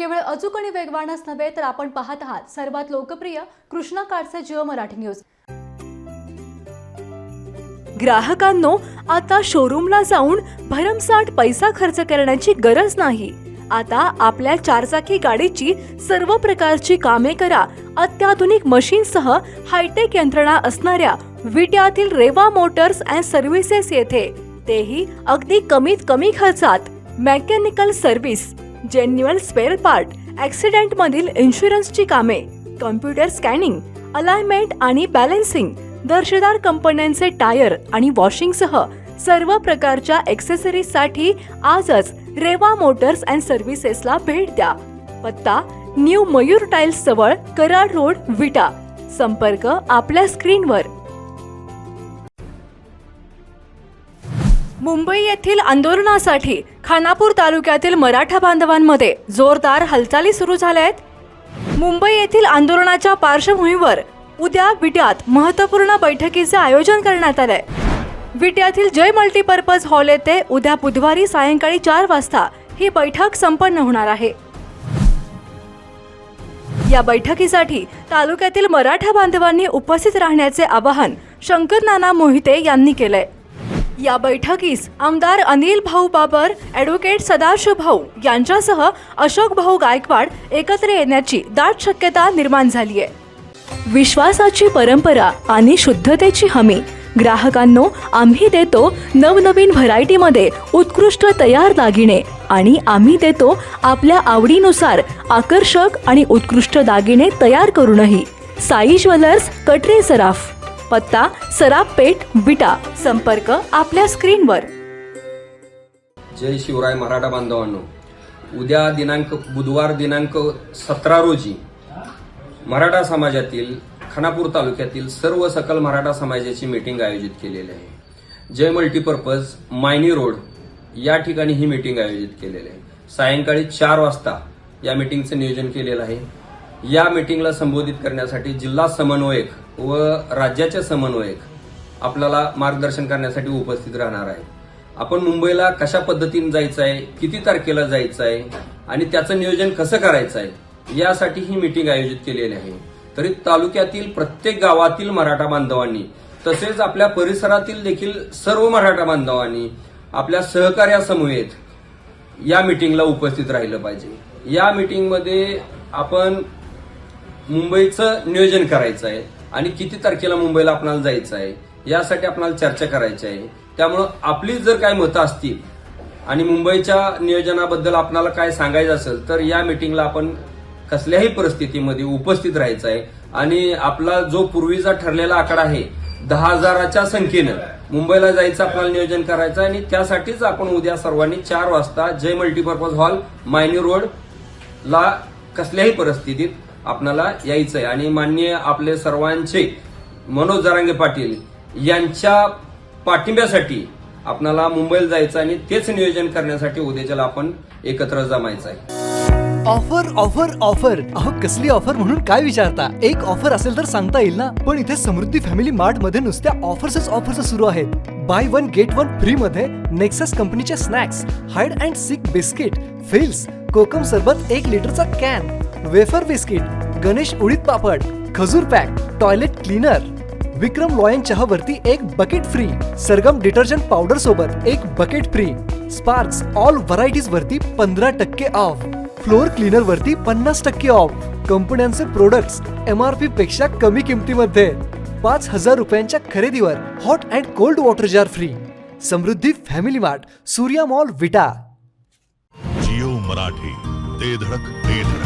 केवळ अचूक आणि वेगवानच नव्हे तर आपण पाहत आहात सर्वात लोकप्रिय कृष्णा कार्डचे जिओ मराठी न्यूज. ग्राहकांनो आता शोरूमला जाऊन भरमसाठ पैसा खर्च करण्याची गरज नाही. आता आपल्या चारचाकी गाडीची सर्व प्रकारची कामे करा. अत्याधुनिक मशीनसह हायटेक यंत्रणा असणाऱ्या विट्यातील रेवा मोटर्स अँड सर्व्हिसेस येथे. तेही अगदी कमीत कमी खर्चात. Mechanical service genuine spare part accident मधील इन्शुरन्सची कामे कम्प्युटर स्कॅनिंग अलाइनमेंट आणि बॅलेन्सिंग दर्जेदार कंपन्यांचे टायर आणि वॉशिंगसह सर्व प्रकारच्या एक्सेसरीजसाठी आजच रेवा मोटर्स अँड सर्व्हिसेसला भेट द्या. पत्ता न्यू मयूर टाइल्स जवळ कराड रोड विटा. संपर्क आपल्या स्क्रीनवर मुंबई येथील आंदोलनासाठी खानापूर तालुक्यातील मराठा बांधवांमध्ये जोरदार हालचाली सुरू झाल्या आहेत. मुंबई येथील आंदोलनाच्या पार्श्वभूमीवर उद्या विट्यात महत्त्वपूर्ण बैठकीचे आयोजन करण्यात आलंय. विट्यातील जय मल्टीपर्पज हॉल येथे उद्या बुधवारी सायंकाळी चार वाजता ही बैठक संपन्न होणार आहे. या बैठकीसाठी तालुक्यातील मराठा बांधवांनी उपस्थित राहण्याचे आवाहन शंकर नाना मोहिते यांनी केलंय. या बैठकीस आमदार अनिल भाऊ बाबर ॲडव्होकेट सदाशिव भाऊ यांच्यासह अशोक भाऊ गायकवाड एकत्र येण्याची दाट शक्यता निर्माण झाली आहे. विश्वासाची परंपरा आणि शुद्धतेची हमी. ग्राहकांनो आम्ही देतो नवनवीन व्हरायटीमध्ये उत्कृष्ट तयार दागिने आणि आम्ही देतो आपल्या आवडीनुसार आकर्षक आणि उत्कृष्ट दागिने तयार करूनही. साई ज्वेलर्स कटरे सराफ. पत्ता सराफ पेठ विटा संपर्क आपल्या स्क्रीनवर. जय शिवराय मराठा बांधवांनो. उद्या दिनांक बुधवार दिनांक सतरा रोजी मराठा समाजातील खानापूर तालुक्यातील सर्व सकल मराठा समाजाची मीटिंग आयोजित केलेली आहे. जय मल्टीपर्पज मायनी रोड या ठिकाणी ही मीटिंग आयोजित केलेली आहे. सायंकाळी चार वाजता या मीटिंगचं नियोजन केलेलं आहे. या मीटिंगला संबोधित करण्यासाठी जिल्हा समन्वयक व राज्याच्या समन्वयक आपल्याला मार्गदर्शन करण्यासाठी उपस्थित राहणार आहे. आपण मुंबईला कशा पद्धतीने जायचं आहे किती तारखेला जायचं आहे आणि त्याचं नियोजन कसं करायचं आहे यासाठी ही मीटिंग आयोजित केलेली आहे. तरी तालुक्यातील प्रत्येक गावातील मराठा बांधवांनी तसेच आपल्या परिसरातील देखील सर्व मराठा बांधवांनी आपल्या सहकार्यासमवेत या मीटिंगला उपस्थित राहिलं पाहिजे. या मीटिंगमध्ये आपण मुंबईचं नियोजन करायचं आहे आणि किती तारखेला मुंबईला आपल्याला जायचं आहे यासाठी आपल्याला चर्चा करायची आहे. त्यामुळं आपली जर काय मतं असतील आणि मुंबईच्या नियोजनाबद्दल आपल्याला काय सांगायचं असेल तर या मीटिंगला आपण कसल्याही परिस्थितीमध्ये उपस्थित राहायचं आहे. आणि आपला जो पूर्वीचा ठरलेला आकडा आहे दहा हजाराच्या संख्येनं मुंबईला जायचं आपल्याला नियोजन करायचं आहे आणि त्यासाठीच आपण उद्या सर्वांनी चार वाजता Jai multipurpose hall Mayani road ला कसल्याही परिस्थितीत आपणाला यायचं आहे आणि माननीय आपले सर्वांचे मनोज जरांगे पाटील यांच्या पाठिंब्यासाठी आपणाला मुंबईला जायचं आणि तेच नियोजन करण्यासाठी उद्याच्याला आपण एकत्र जमायचं आहे ऑफर ऑफर ऑफर. अहो कसली ऑफर म्हणून काय विचारता? एक ऑफर असेल तर सांगता येईल ना? पण इथे समृद्धी फॅमिली मार्टमध्ये नुसत्या ऑफर्सच ऑफर्स सुरू आहेत. Buy one get one free मध्ये नेक्सस कंपनीचे snacks hide and seek biscuit fills कोकम सरबत एक लिटरचा कॅन वेफर बिस्किट गणेश उडीद पापड खजूर pack toilet cleaner. Vikram lion चहावरती एक bucket free Sargam detergent powder सोबत एक bucket free sparks all varieties वरती पंधरा टक्के ऑफ फ्लोअर क्लीनर वरती पन्नास टक्के ऑफ कंपन्यांचे प्रोडक्ट्स एम आर पी पेक्षा कमी किमतीमध्ये. पाच हजार रुपयांच्या खरेदीवर hot and cold water jar free Samruddhi family mart Surya mall Vita. Jio Marathi ते धडक ते धडक.